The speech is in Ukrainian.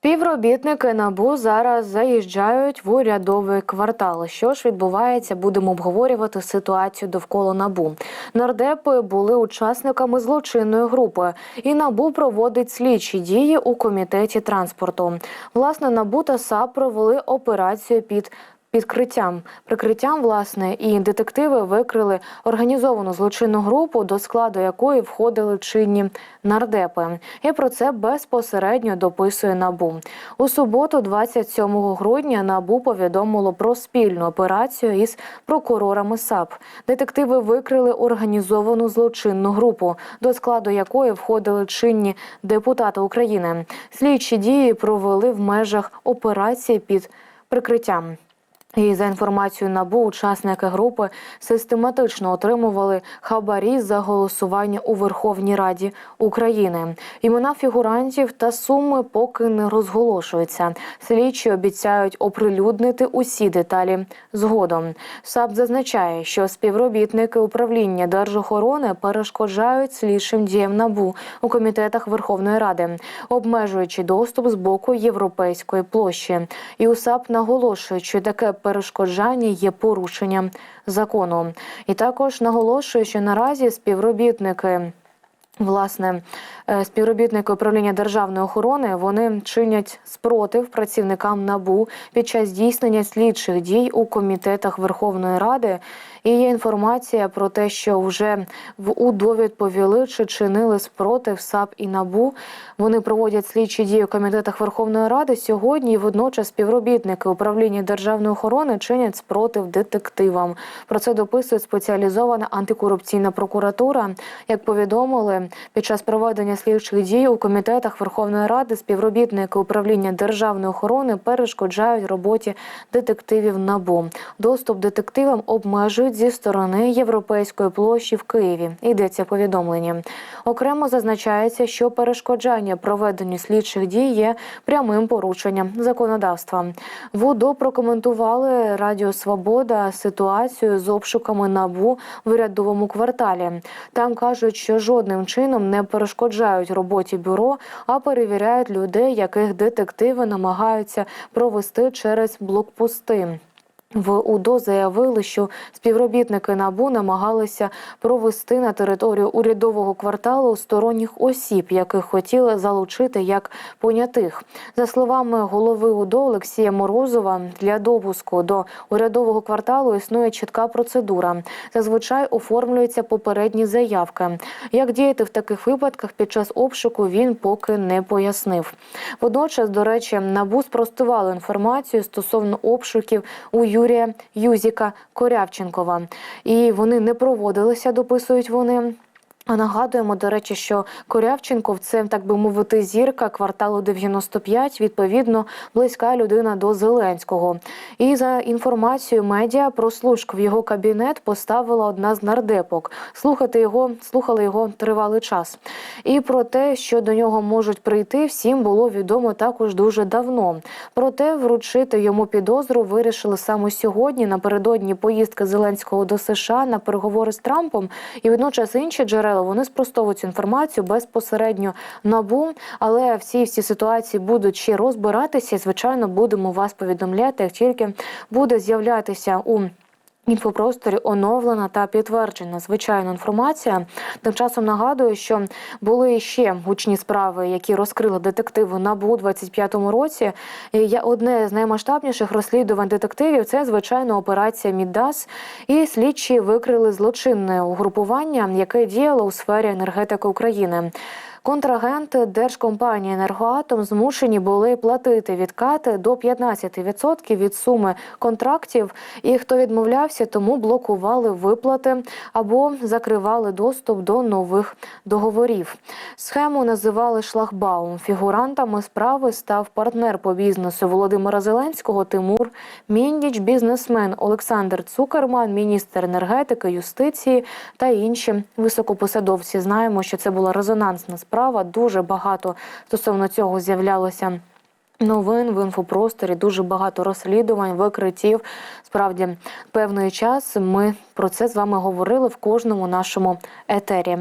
Співробітники НАБУ зараз заїжджають в урядовий квартал. Що ж відбувається, будемо обговорювати ситуацію довкола НАБУ. Нардепи були учасниками злочинної групи, і НАБУ проводить слідчі дії у комітеті транспорту. Власне, НАБУ та САП провели операцію під Підкриттям прикриттям, власне, і детективи викрили організовану злочинну групу, до складу якої входили чинні нардепи. І про це безпосередньо дописує набу у суботу, 27 грудня. Набу повідомило про спільну операцію із прокурорами САП. Детективи викрили організовану злочинну групу, до складу якої входили чинні депутати України. Слідчі дії провели в межах операції під прикриттям. І за інформацією набу, учасники групи систематично отримували хабарі за голосування у Верховній Раді України. Імена фігурантів та суми поки не розголошуються. Слідчі обіцяють оприлюднити усі деталі згодом. САП зазначає, що співробітники управління держохорони перешкоджають слідчим діям набу у комітетах Верховної Ради, обмежуючи доступ з боку європейської площі. І УСАП наголошує, що таке перешкоджання є порушенням закону. І також наголошує, що наразі співробітники. Власне, е, співробітники управління державної охорони вони чинять спротив працівникам набу під час здійснення слідчих дій у комітетах Верховної Ради. І є інформація про те, що вже в УДО відповіли чи чинили спротив САП і НАБУ. Вони проводять слідчі дії у комітетах Верховної Ради сьогодні. і Водночас співробітники управління державної охорони чинять спротив детективам. Про це дописує спеціалізована антикорупційна прокуратура. Як повідомили, під час проведення слідчих дій у комітетах Верховної Ради співробітники управління державної охорони перешкоджають роботі детективів НАБУ. Доступ детективам обмежують зі сторони європейської площі в Києві. Йдеться в повідомленні. Окремо зазначається, що перешкоджання проведенню слідчих дій є прямим порушенням законодавства. В УДО прокоментували Радіо Свобода ситуацію з обшуками набу в урядовому кварталі. Там кажуть, що жодним чином не перешкоджають роботі бюро, а перевіряють людей, яких детективи намагаються провести через блокпости. В УДО заявили, що співробітники набу намагалися провести на територію урядового кварталу сторонніх осіб, яких хотіли залучити як понятих. За словами голови УДО Олексія Морозова, для допуску до урядового кварталу існує чітка процедура. Зазвичай оформлюються попередні заявки. Як діяти в таких випадках під час обшуку він поки не пояснив. Водночас, до речі, набу спростували інформацію стосовно обшуків у Юрія Юзіка Корявченкова. І вони не проводилися, дописують вони. А нагадуємо, до речі, що Корявченков це так би мовити зірка кварталу 95, відповідно, близька людина до Зеленського. І за інформацією медіа про служку в його кабінет поставила одна з нардепок. Слухати його слухали його тривалий час. І про те, що до нього можуть прийти, всім було відомо також дуже давно. Проте вручити йому підозру вирішили саме сьогодні, напередодні поїздки Зеленського до США на переговори з Трампом, і водночас інші джерела вони спростовують інформацію безпосередньо набу. Але всі всі ситуації будуть ще розбиратися. і, Звичайно, будемо вас повідомляти, як тільки буде з'являтися у Інфопросторі оновлена та підтверджена звичайна інформація. Тим часом нагадую, що були ще гучні справи, які розкрили детективи НАБУ у 25-му році. І одне з наймасштабніших розслідувань детективів це звичайно операція Мідас. І слідчі викрили злочинне угрупування, яке діяло у сфері енергетики України. Контрагенти держкомпанії Енергоатом змушені були платити відкати до 15% від суми контрактів. І хто відмовлявся, тому блокували виплати або закривали доступ до нових договорів. Схему називали шлагбаум. Фігурантами справи став партнер по бізнесу Володимира Зеленського Тимур Міндіч, бізнесмен Олександр Цукерман, міністр енергетики, юстиції та інші високопосадовці. Знаємо, що це була резонансна справа. Дуже багато стосовно цього з'являлося. Новин в інфопросторі дуже багато розслідувань, викриттів. Справді, певний час ми про це з вами говорили в кожному нашому етері.